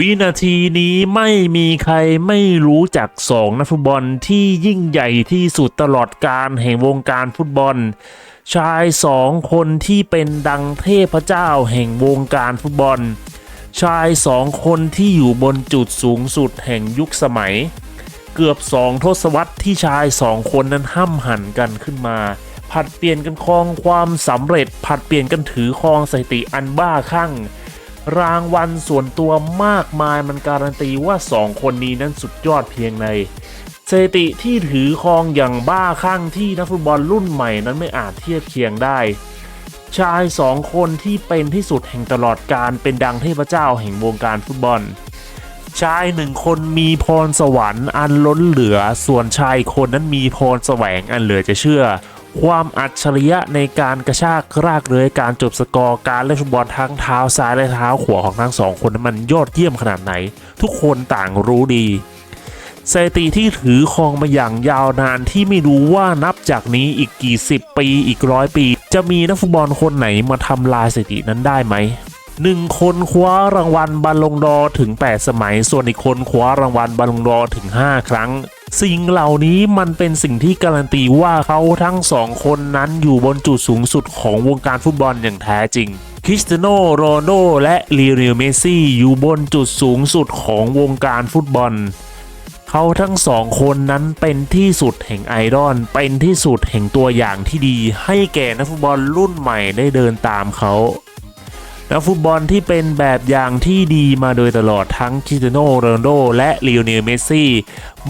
วินาทีนี้ไม่มีใครไม่รู้จักสองนักฟุตบอลที่ยิ่งใหญ่ที่สุดตลอดการแห่งวงการฟุตบอล ชายสองคนที่เป็นดังเทพเจ้าแห่งวงการฟุตบอล ชายสองคนที่อยู่บนจุดสูงสุดแห่งยุคสมัย เกือบสองทศวรรษที่ชายสองคนนั้นห้ำหันกันขึ้นมา ผัดเปลี่ยนกันครองความสำเร็จผัดเปลี่ยนกันถือครองสถิติอันบ้าคลั่ง รางวัลส่วนตัวมากมายมันการันตีว่าสองคนนี้นั้นสุดยอดเพียงในสถิติที่ถือครองอย่างบ้าคลั่งที่นักฟุตบอลรุ่นใหม่นั้นไม่อาจเทียบเคียงได้ ชายสองคนที่เป็นที่สุดแห่งตลอดการเป็นดังเทพเจ้าแห่งวงการฟุตบอล ชายหนึ่งคนมีพรสวรรค์อันล้นเหลือ ส่วนชายคนนั้นมีพรแสวงอันเหลือจะเชื่อ ความอัจฉริยะในการกระชากรากเรือยการจบสกอร์การเล่นฟุตบอลทั้งเท้าซ้ายและเท้าขวาของทั้งสองคนนั้นมันยอดเยี่ยมขนาดไหน ทุกคนต่างรู้ดีสถิติที่ถือครองมาอย่างยาวนานที่ไม่รู้ว่านับจากนี้อีกกี่สิบปีอีกร้อยปี จะมีนักฟุตบอลคนไหนมาทำลายสถิตินั้นได้ไหมหนึ่งคนคว้ารางวัลบอลลงดอถึง 8 สมัย ส่วนอีกคนคว้ารางวัลบอลลงดอถึง 5 ครั้ง สิ่งเหล่านี้มันเป็นสิ่งที่การันตีว่าเขาทั้งสองคนนั้นอยู่บนจุดสูงสุดของวงการฟุตบอลอย่างแท้จริงคริสเตียโนโรนัลโดและลีโอเนลเมซี่อยู่บนจุดสูงสุดของวงการฟุตบอล เขาทั้งสองคนนั้นเป็นที่สุดแห่งไอดอลเป็นที่สุดแห่งตัวอย่างที่ดี ให้แก่นักฟุตบอลรุ่นใหม่ได้เดินตามเขา นักฟุตบอลที่เป็นแบบอย่างที่ดีมาโดยตลอดทั้งคริสเตียโนโรนัลโด และลีโอเนลเมสซี่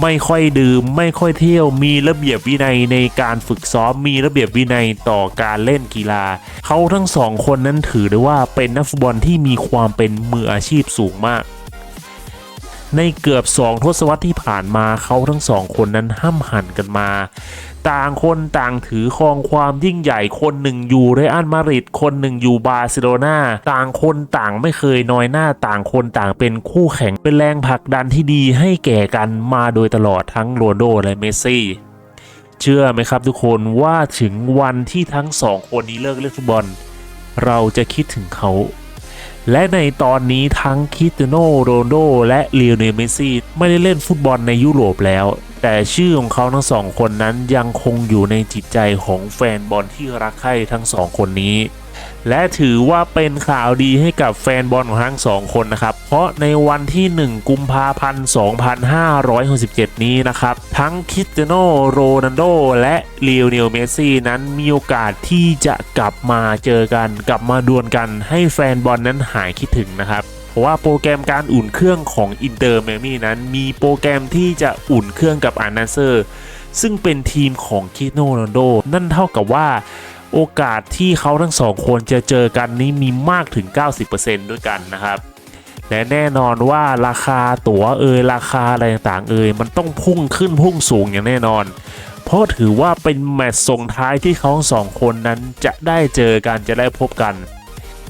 ไม่ค่อยดื่ม ไม่ค่อยเที่ยวมีระเบียบวินัยในการฝึกซ้อมมีระเบียบวินัยต่อการเล่นกีฬา เขาทั้งสองคนนั้นถือได้ว่าเป็นนักฟุตบอลที่มีความเป็นมืออาชีพสูงมาก ในเกือบสองทศวรรษที่ผ่านมาเขาทั้งสองคนนั้นห้ำหันกันมา ต่างคนต่างถือครองความยิ่งใหญ่คนหนึ่งอยู่เรอัลมาดริดคนหนึ่งอยู่บาร์เซโลนาต่างคนต่างไม่เคยน้อยหน้าต่างคนต่างเป็นคู่แข่งเป็นแรงผลักดันที่ดีให้แก่กันมาโดยตลอดทั้งโรนัลโดและเมสซี่เชื่อไหมครับทุกคนว่าถึงวันที่ทั้งสองคนนี้เลิกเล่นฟุตบอล เราจะคิดถึงเขา และในตอนนี้ทั้งคิสเตโนโรนัลโด และลีโอเนลเมซี่ไม่ได้เล่นฟุตบอลในยุโรปแล้ว แต่ชื่อของเขาทั้งสองคนนั้นยังคงอยู่ในจิตใจของแฟนบอลที่รักใคร่ทั้งสองคนนี้ และถือว่าเป็นข่าวดีให้กับแฟนบอลของทั้งสองคนนะครับ เพราะในวันที่ 1 กุมภาพันธ์ 2567 นี้นะครับ ทั้งคริสเตียโนโรนัลโดและลีโอเนลเมสซี่นั้นมีโอกาสที่จะกลับมาเจอกัน กลับมาดวลกันให้แฟนบอลนั้นหายคิดถึงนะครับ ราะว่าโปรแกรมการอุ่นเครื่องของอินเตอร์เมมี่นั้น มีโปรแกรมที่จะอุ่นเครื่องกับอานาเซอร์ ซึ่งเป็นทีมของคีโนโรนโด นั่นเท่ากับว่าโอกาสที่เขาทั้งสองคนจะเจอกันนี้มีมากถึง 90%ด้วยกันนะครับและแน่นอนว่าราคาตั๋วเอยราคาอะไรต่างๆเอยมันต้องพุ่งขึ้นพุ่งสูงอย่างแน่นอน เพราะถือว่าเป็นแมตช์ส่งท้ายที่เขาทั้งสองคนนั้นจะได้เจอกันจะได้พบกัน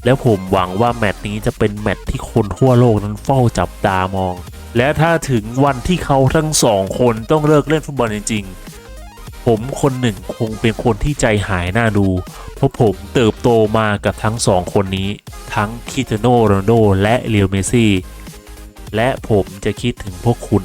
แล้วผมหวังว่าแมตช์นี้จะเป็นแมตช์ที่คนทั่วโลกนั้นเฝ้าจับตามอง และถ้าถึงวันที่เขาทั้งสองคนต้องเลิกเล่นฟุตบอลจริงๆ ผมคนหนึ่งคงเป็นคนที่ใจหายน่าดู เพราะผมเติบโตมากับทั้งสองคนนี้ ทั้งคิเตโนโรนโดและเลโอเมซี่ และผมจะคิดถึงพวกคุณ